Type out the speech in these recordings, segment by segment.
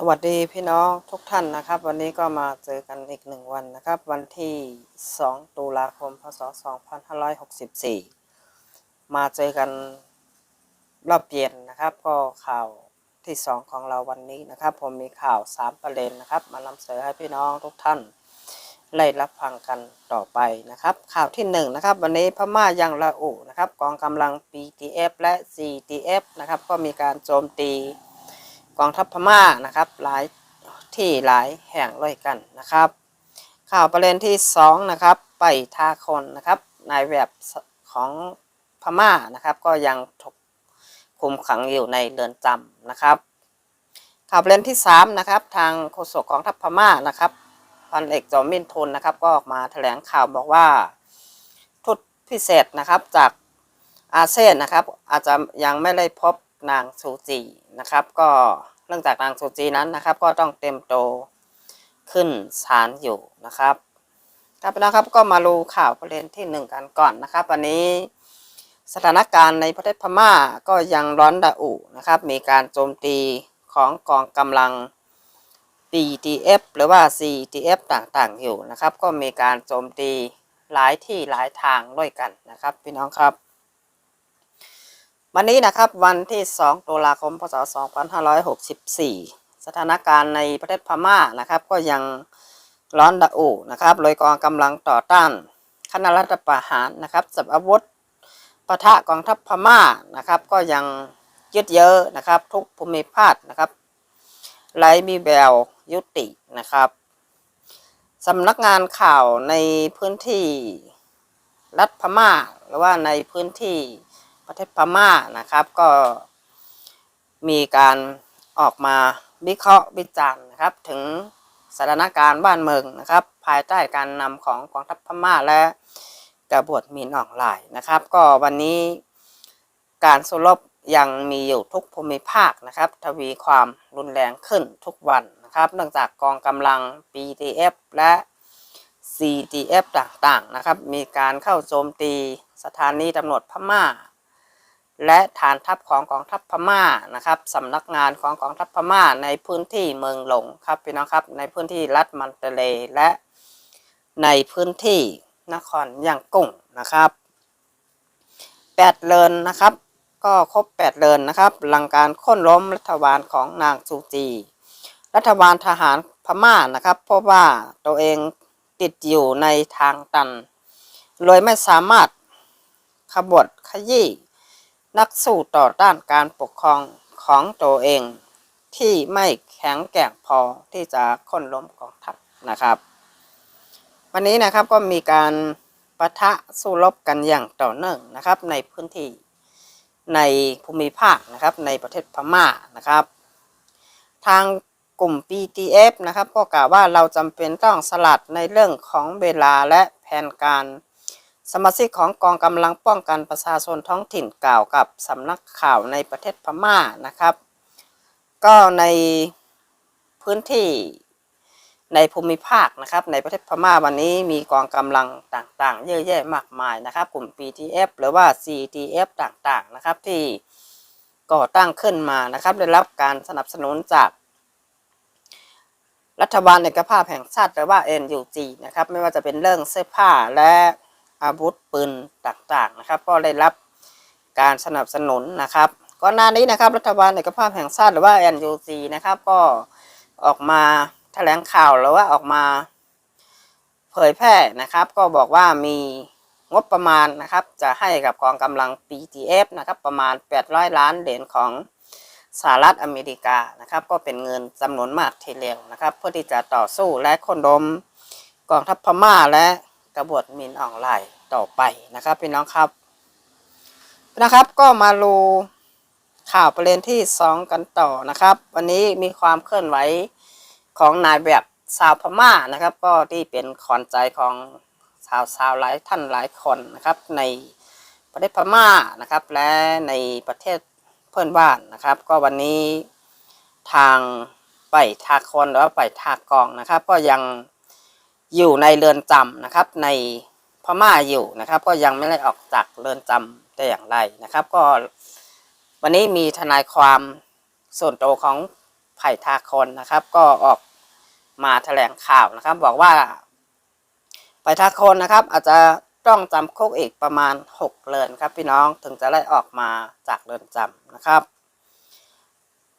สวัสดีพี่น้องทุกท่านนะครับ วันนี้ก็มาเจอกันอีกหนึ่งวันนะครับ วันที่ 2 ตุลาคม พศ 2564 มาเจอกันรอบเย็นนะครับ ก็ข่าวที่ 2 ของเราวันนี้นะครับ ผมมีข่าว 3 ประเด็นนะครับ มานำเสนอให้พี่น้องทุกท่านได้รับฟังกันต่อไปนะครับ ข่าวที่ 1 นะครับ วันนี้พม่ายังละอุนะครับ กองกำลัง PTF และ CTF นะครับ ก็มีการโจมตี กองทัพพม่านะครับหลายที่หลายแห่งด้วยกันนะครับ ข่าวประเด็นที่สองนะครับไปทาคนนะครับนายแบบของพม่านะครับก็ยังถูกคุมขังอยู่ในเรือนจำนะครับข่าวประเด็นที่สามนะครับทางโฆษกกองทัพพม่านะครับพันเอกจอมินทุนนะครับก็ออกมาแถลงข่าวบอกว่าทุตพิเศษนะครับจากอาเซียนนะครับอาจจะยังไม่ได้พบ นางซูจีนะครับ ก็เนื่องจากนางซูจีนั้นนะครับ ก็ต้องเต็มโตขึ้นศาลอยู่นะครับครับพี่น้องครับก็มาดูข่าวประเด็นที่หนึ่งกันก่อนนะครับ วันนี้สถานการณ์ในประเทศพม่าก็ยังร้อนระอุนะครับ มีการโจมตีของกองกำลัง BTF หรือว่า CTF ต่างๆอยู่นะครับ ก็มีการโจมตีหลายที่หลายทางด้วยกันนะครับ พี่น้องครับ วันนี้นะครับวันที่ 2 ตุลาคม พศ 2564 สถานการณ์ในประเทศพม่านะครับ ก็ยังร้อนระอุนะครับโดยกองกำลังต่อต้านคณะรัฐประหารนะครับสับอาวุธปะทะกองทัพพม่านะครับ ก็ยังยึดเยอะนะครับ ทุกภูมิภาคนะครับไร้มีแววยุตินะครับสำนักงานข่าวในพื้นที่รัฐพม่า หรือว่าในพื้นที่ ประเทศพม่านะครับ ก็มีการออกมาวิเคราะห์วิจารณ์นะครับ ถึงสถานการณ์บ้านเมืองนะครับ ภายใต้การนำของกองทัพพม่าและกระบวดมีนออนไลน์นะครับ ก็วันนี้การสู้รบยังมีอยู่ทุกภูมิภาคนะครับ ทวีความรุนแรงขึ้นทุกวันนะครับเนื่องจากกองกำลัง BTF และ CTF ต่างๆนะครับ มีการเข้าโจมตีสถานีตำรวจพม่า และฐานทัพของกองทัพพม่านะครับสำนักงานของกองทัพพม่าในพื้นที่เมืองหลงครับพี่น้องครับในพื้นที่รัฐมันเตเลและในพื้นที่นครย่างกุ้งนะครับแปดเลินนะครับ ก็ครบแปดเลินนะครับ หลังการค้นล้มรัฐบาลของนางซูจี รัฐบาลทหารพม่านะครับเพราะว่าตัวเองติดอยู่ในทางตัน เลยไม่สามารถขบวดขยี้ นักสู้ต่อต้านการปกครองของตัวเอง ที่ไม่แข็งแกร่งพอที่จะค้นล้มกองทัพนะครับ วันนี้นะครับก็มีการปะทะสู้รบกันอย่างต่อเนื่องนะครับ ในพื้นที่ในภูมิภาคนะครับในประเทศพม่านะครับ ทางกลุ่ม PTF นะครับก็กล่าวว่าเราจำเป็นต้องสลัดในเรื่องของเวลาและแผนการ สมาชิกของกองกำลังป้องกันประชาชนท้องถิ่นกล่าวกับสำนักข่าวในประเทศพม่านะครับ ก็ในพื้นที่ในภูมิภาคนะครับ ในประเทศพม่าวันนี้มีกองกำลังต่างๆ เยอะแยะมากมายนะครับ กลุ่ม PTF หรือว่า CTF ต่างๆนะครับที่ก่อตั้งขึ้นมานะครับ ได้รับการสนับสนุนจากรัฐบาลเอกภาพแห่งชาติหรือว่า NUG นะครับ ไม่ว่าจะเป็นเรื่องเสื้อผ้าและ อาวุธปืนต่างๆนะครับ ก็ได้รับการสนับสนุนนะครับก่อนหน้านี้นะครับรัฐบาลเอกภาพแห่งชาติหรือว่า NUG นะครับก็ออกมาแถลงข่าวหรือว่าออกมาเผยแพร่นะครับ ก็บอกว่ามีงบประมาณนะครับ จะให้กับกองกำลัง PTF นะครับประมาณ 800 ล้านเหรียญของสหรัฐอเมริกานะครับ ก็เป็นเงินจำนวนมากทีเดียวนะครับ เพื่อที่จะต่อสู้และคนดมกองทัพพม่าและ กบฏมินอ่อนไลน์ต่อไปนะครับพี่น้องครับนะครับก็มาดูข่าวประเด็นที่ 2 กันต่อนะครับ วันนี้มีความเคลื่อนไหวของนายแบบชาวพม่านะครับ ก็ที่เป็นขวัญใจของชาวชาวหลายท่านหลายคนนะครับในประเทศพม่านะครับ และในประเทศเพื่อนบ้านนะครับ ก็วันนี้ทางไปทาคนหรือว่าไปทากองนะครับ ก็ยัง อยู่ในเรือนจำนะครับ ในพม่าอยู่นะครับ ก็ยังไม่ได้ออกจากเรือนจำแต่อย่างไรนะครับ ก็วันนี้มีทนายความส่วนตัวของไผ่ทาคอนนะครับ ก็ออกมาแถลงข่าวนะครับ บอกว่าไผ่ทาคอนนะครับ อาจจะต้องจำคุกอีกประมาณ 6เดือนครับพี่น้องถึงจะได้ออกมาจากเรือนจำนะครับ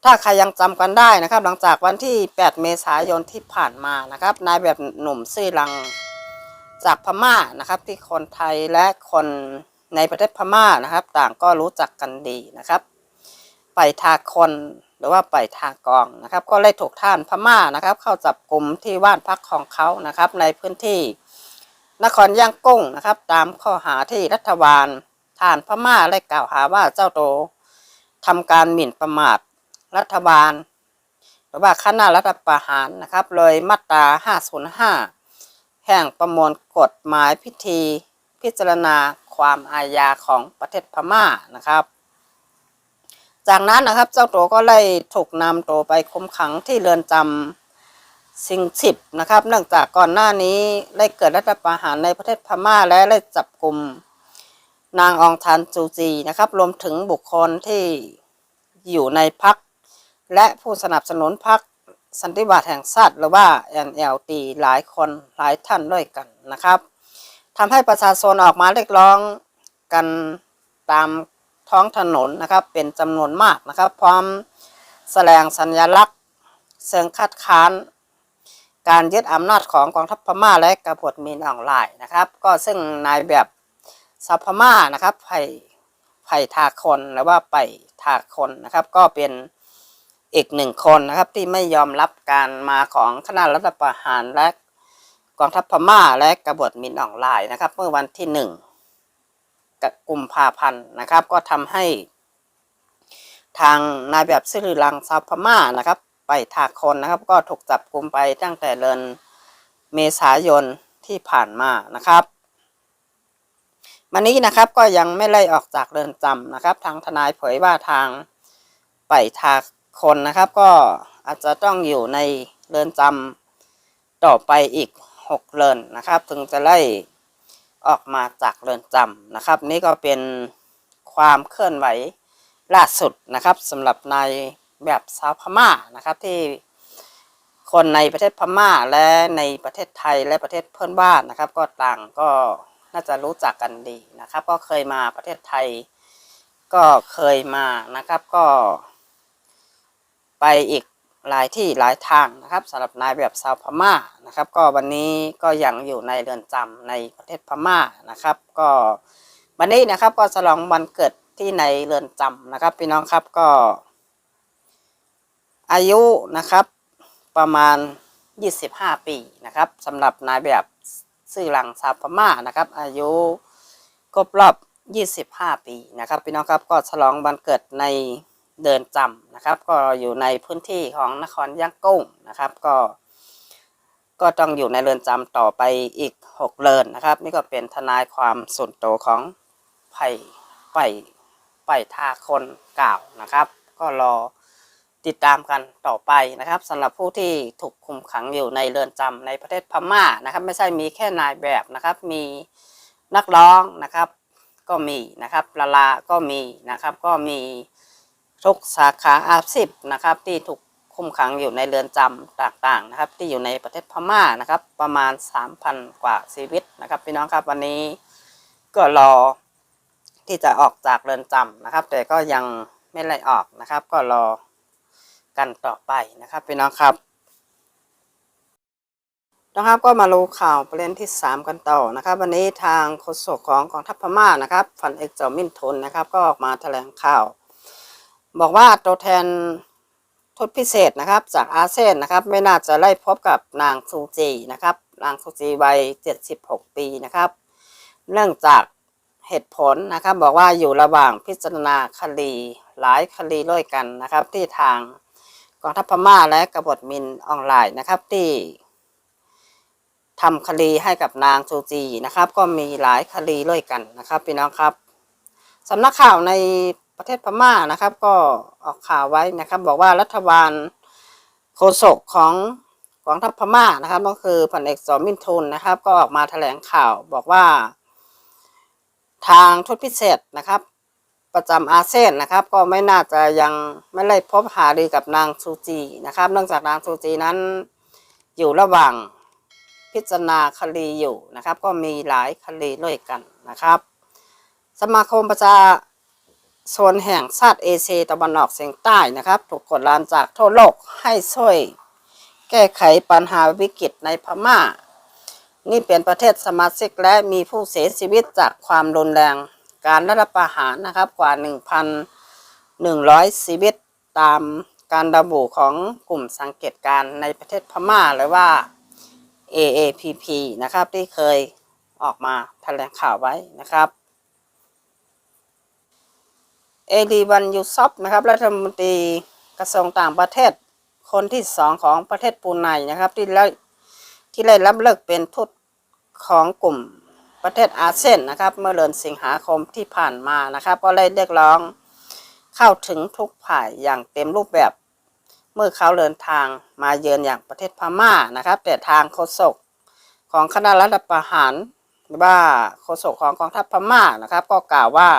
ถ้าใครยังจำกันได้นะครับ หลังจากวันที่ 8 เมษายนที่ผ่านมานะครับ นายแบบหนุ่มซื่อลังจากพม่านะครับ ที่คนไทยและคนในประเทศพม่านะครับ ต่างก็รู้จักกันดีนะครับ ไปทาคนหรือว่าไปทากองนะครับ ก็เลยถูกท่านพม่านะครับ เข้าจับกลุ่มที่บ้านพักของเขานะครับ ในพื้นที่นครย่างกุ้งนะครับ ตามข้อหาที่รัฐบาลท่านพม่าได้กล่าวหาว่าเจ้าโตทำการหมิ่นประมาท รัฐบาล หรือว่าคณะรัฐประหารนะครับ เลยมาตรา 505 แห่งประมวลกฎหมายพิธีพิจารณาความอาญาของประเทศพม่านะครับ จากนั้นนะครับเจ้าตัวก็เลยถูกนำตัวไปคุมขังที่เรือนจำสิงสิบนะครับ เนื่องจากก่อนหน้านี้ได้เกิดรัฐประหารในประเทศพม่าและได้จับกลุ่มนางองทานจูจีนะครับ รวมถึงบุคคลที่อยู่ในพัก และผู้สนับสนุนพรรคสันติบาตแห่งชาติหรือว่า NLD หลายคนหลายท่านด้วยกันนะครับทำให้ประชาชนออกมาเรียกร้องกันตามท้องถนนนะครับ เป็นจำนวนมากนะครับ พร้อมแสดงสัญลักษณ์เชิงคัดค้าน การยึดอำนาจของกองทัพพม่าและกบฏมีนออนไลน์นะครับ ก็ซึ่งนายแบบซาพม่านะครับไผ่ไผ่ทาคนหรือว่าไปทาคนนะครับ ก็เป็น อีกหนึ่งคนนะครับที่ไม่ยอมรับการมาของคณะรัฐประหารและกองทัพพม่าและกบฏมินออนไลน์นะครับ เมื่อวันที่หนึ่งกุมภาพันธ์นะครับ ก็ทำให้ ทางนายแบบซิริลังซาพม่านะครับ ไปทากคนนะครับ ก็ถูกจับกลุ่มไปตั้งแต่เดือนเมษายนที่ผ่านมานะครับวันนี้นะครับก็ยังไม่ไล่ออกจากเรือนจำนะครับ ทางทนายเผยว่าทางไปทาก คนนะครับก็อาจจะต้องอยู่ในเรือนจำต่อไปอีกหกเรือนนะครับ ถึงจะไล่ออกมาจากเรือนจำนะครับ นี่ก็เป็นความเคลื่อนไหวล่าสุดนะครับสำหรับในแบบชาวพม่านะครับที่คนในประเทศพม่าและในประเทศไทยและประเทศเพื่อนบ้านนะครับ ก็ต่างก็น่าจะรู้จักกันดีนะครับ ก็เคยมาประเทศไทย ก็เคยมานะครับก็ ไปอีกหลายที่หลายทางนะครับสำหรับนายแบบชาวพม่านะครับ ก็วันนี้ก็ยังอยู่ในเรือนจำในประเทศพม่านะครับ ก็วันนี้นะครับก็ฉลองวันเกิดที่ในเรือนจำนะครับ พี่น้องครับก็ อายุนะครับประมาณ 25 ปีนะครับสำหรับนายแบบซื่อหลังชาวพม่านะครับ อายุครบรอบ 25 ปีนะครับ พี่น้องครับก็ฉลองวันเกิดใน เดินจำนะครับ ก็อยู่ในพื้นที่ของนครย่างกุ้งนะครับ ก็ ก็ต้องอยู่ในเรือนจำต่อไปอีก 6 เรือนนะครับ นี่ก็เป็นทนายความส่วนตัวของไผ่ไผ่ไผ่ทาคนกล่าวนะครับ ก็รอติดตามกันต่อไปนะครับสำหรับผู้ที่ถูกคุมขังอยู่ในเรือนจำในประเทศพม่านะครับ ไม่ใช่มีแค่นายแบบนะครับ มีนักร้องนะครับ ก็มีนะครับลาลาก็มีนะครับ ก็มี ทุกสาขาอาชีพนะครับ ที่ถูกคุมขังอยู่ในเรือนจำต่างๆนะครับ ที่อยู่ในประเทศพม่านะครับ ประมาณ 3,000 กว่าชีวิตนะครับพี่น้องครับวันนี้ก็รอที่จะออกจากเรือนจำนะครับ แต่ก็ยังไม่ไล่ออกนะครับ ก็รอกันต่อไปนะครับพี่น้องครับนะครับก็มารู้ข่าวประเด็นที่ 3 กันต่อนะครับ วันนี้ทางโฆษกของกองทัพพม่านะครับฟันเอกเจามินทนนะครับ ก็ออกมาแถลงข่าว บอกว่าตัวแทนทูตพิเศษนะครับ จากอาเซียนนะครับ ไม่น่าจะไล่พบกับนางซูจีนะครับ นางซูจีวัย 76 ปีนะครับ เนื่องจากเหตุผลนะครับ บอกว่าอยู่ระหว่างพิจารณาคดีหลายคดีด้วยกันนะครับ ที่ทางกองทัพพม่าและกบฏมินออนไลน์นะครับที่ทำคดีให้กับนางซูจีนะครับ ก็มีหลายคดีด้วยกันนะครับพี่น้องครับสำนักข่าวใน ประเทศพม่านะครับ ก็ออกข่าวไว้นะครับ บอกว่ารัฐบาลโฆษกของกองทัพพม่านะครับ ก็คือพันเอกสอมินทุนนะครับ ก็ออกมาแถลงข่าวบอกว่า ทางทูตพิเศษนะครับ ประจำอาเซียนนะครับ ก็ไม่น่าจะยังไม่ได้พบหารือกับนางซูจีนะครับ เนื่องจากนางซูจีนั้นอยู่ระหว่างพิจารณาคดีอยู่นะครับ ก็มีหลายคดีด้วยกันนะครับ สมาคมประชา ชนแห่งชาติเอเชียตะวันออกเฉียงใต้นะครับ ถูกกดดันจากทั่วโลกให้ช่วย แก้ไขปัญหาวิกฤตในพม่า นี่เป็นประเทศสมาชิกและมีผู้เสียชีวิตจากความรุนแรง การรัฐประหารนะครับกว่า 1,100 ชีวิตตามการระบุของกลุ่มสังเกตการในประเทศพม่าหรือว่า AAPP นะครับที่เคยออกมาแถลงข่าวไว้นะครับ เอดีวันยูซอฟนะครับรัฐมนตรีกระทรวงต่างประเทศคนที่สองของประเทศปูไนนะครับ ที่ได้ที่ได้รับเลิกเป็นทูตของกลุ่มประเทศอาเซียนนะครับ เมื่อเดือนสิงหาคมที่ผ่านมานะครับ ก็ได้เรียกร้องเข้าถึงทุกฝ่ายอย่างเต็มรูปแบบ เมื่อเขาเดินทางมาเยือนอย่างประเทศพม่านะครับ แต่ทางโฆษกของคณะรัฐประหารหรือว่าโฆษกของกองทัพพม่านะครับ ก็กล่าวว่า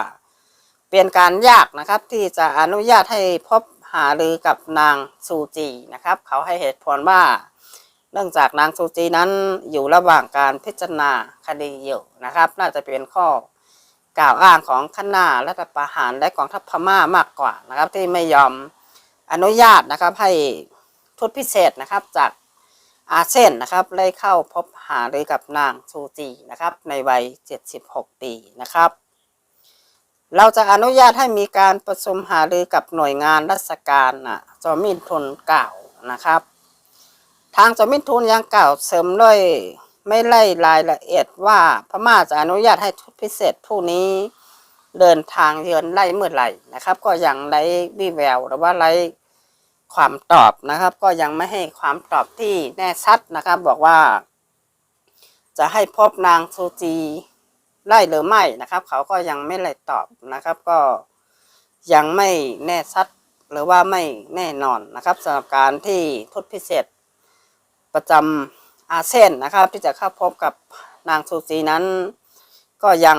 เป็นการยากนะครับที่จะอนุญาตให้พบหารือกับนางซูจีนะครับ เขาให้เหตุผลว่า เนื่องจากนางซูจีนั้นอยู่ระหว่างการพิจารณาคดีอยู่นะครับ น่าจะเป็นข้อกล่าวอ้างของคณะรัฐประหารและกองทัพพม่ามากกว่านะครับ ที่ไม่ยอมอนุญาตนะครับให้ทูตพิเศษนะครับจากอาเซียนนะครับได้เข้าพบหารือกับนางซูจีนะครับในวัย 76 ปีนะครับ เราจะอนุญาตให้มีการประชุมหารือกับหน่วยงานราชการนะจอมินทุนกล่าวนะครับ ทางจอมินทุนยังกล่าวเสริมด้วยไม่ไล่รายละเอียดว่าพม่าจะอนุญาตให้ทุตพิเศษผู้นี้เดินทางเยือนไล่เมื่อไหร่นะครับ ก็ยังไร้วี่แววหรือว่าไร้ความตอบนะครับ ก็ยังไม่ให้ความตอบที่แน่ชัดนะครับ บอกว่า จะให้พบนางซูจี ไล่หรือไม่นะครับ เขาก็ยังไม่ได้ตอบนะครับ ก็ยังไม่แน่ชัดหรือว่าไม่แน่นอนนะครับสำหรับการที่ทูตพิเศษ ประจำอาเซียนนะครับ ที่จะเข้าพบกับนางซูจีนั้น ก็ยัง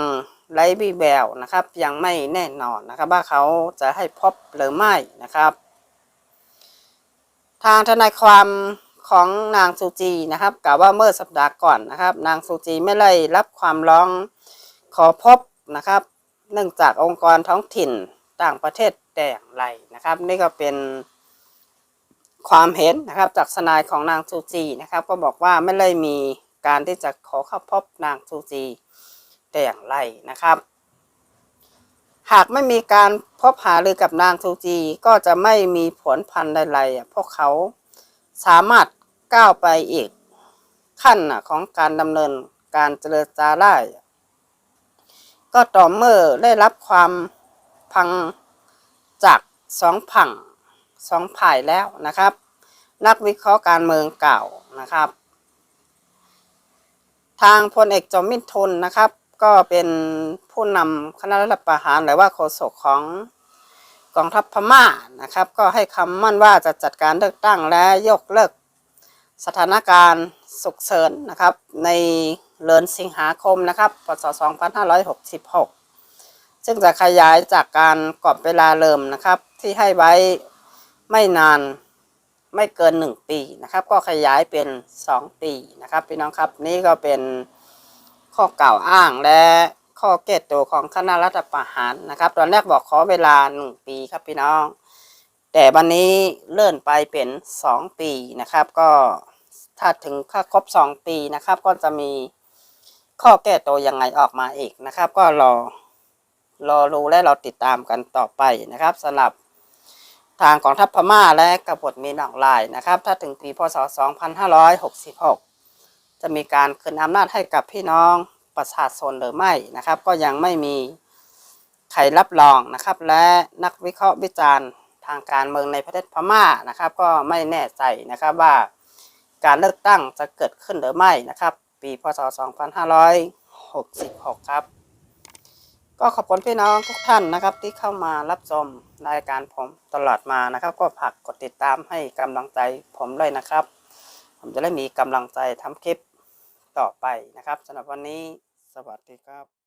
ไร้วี่แววนะครับ ยังไม่แน่นอนนะครับ ว่าเขาจะให้พบหรือไม่นะครับ ทางทนายความ ของนางซูจีนะครับกล่าวว่าเมื่อสัปดาห์ก่อนนะครับ นางซูจีไม่ได้รับความร้องขอพบนะครับ เนื่องจากองค์กรท้องถิ่นต่างประเทศแต่อย่างไรนะครับ นี่ก็เป็นความเห็นนะครับจากทนายของนางซูจีนะครับ ก็บอกว่าไม่ได้มีการที่จะขอเข้าพบนางซูจีแต่อย่างไรนะครับ หากไม่มีการพบหารือกับนางซูจีก็จะไม่มีผลพันใดๆพวกเขาสามารถ ก้าวไปอีกขั้นของการดำเนินการเจรจาได้ก็ต่อเมื่อได้รับความพังจากสองผังสองฝ่ายแล้วนะครับ นักวิเคราะห์การเมืองเก่านะครับ ทางพลเอกจอมมินทนนะครับ ก็เป็นผู้นำคณะรัฐประหารหรือว่าโฆษกของกองทัพพม่านะครับ ก็ให้คำมั่นว่าจะจัดการเลือกตั้งและยกเลิก สถานการณ์สุกเสริญนะครับ ในเดือนสิงหาคมนะครับพศ2566 ซึ่งจะขยายจากการกรอบเวลาเริ่มนะครับ ที่ให้ไว้ไม่นานไม่เกินหนึ่งปีนะครับ ก็ขยายเป็นสองปีนะครับพี่น้องครับนี่ก็เป็นข้อกล่าวอ้างและข้อเกตตัวของคณะรัฐประหารนะครับ ตอนแรกบอกขอเวลาหนึ่งปีครับพี่น้อง แต่วันนี้เลื่อนไปเป็นสองปีนะครับก็ ถ้าถึงค่าครบสองปีนะครับ ก็จะมีข้อแก้ตัวยังไงออกมาอีกนะครับ ก็รอรอรู้และเราติดตามกันต่อไปนะครับสำหรับทางกองทัพพม่าและกบฏมีนออนไลน์นะครับ ถ้าถึงปีพศ 2566 จะมีการคืนอำนาจให้กับพี่น้องประชาชนหรือไม่นะครับ ก็ยังไม่มีใครรับรองนะครับ และนักวิเคราะห์วิจารณ์ทางการเมืองในประเทศพม่านะครับ ก็ไม่แน่ใจนะครับว่า การเลือกตั้งจะเกิดขึ้นหรือไม่นะครับ ปีพศ 2566 ครับ ก็ขอบคุณพี่น้องทุกท่านนะครับ ที่เข้ามารับชมรายการผมตลอดมานะครับ ก็ฝากกดติดตามให้กำลังใจผมด้วยนะครับ ผมจะได้มีกำลังใจทำคลิปต่อไปนะครับสำหรับวันนี้ สวัสดีครับ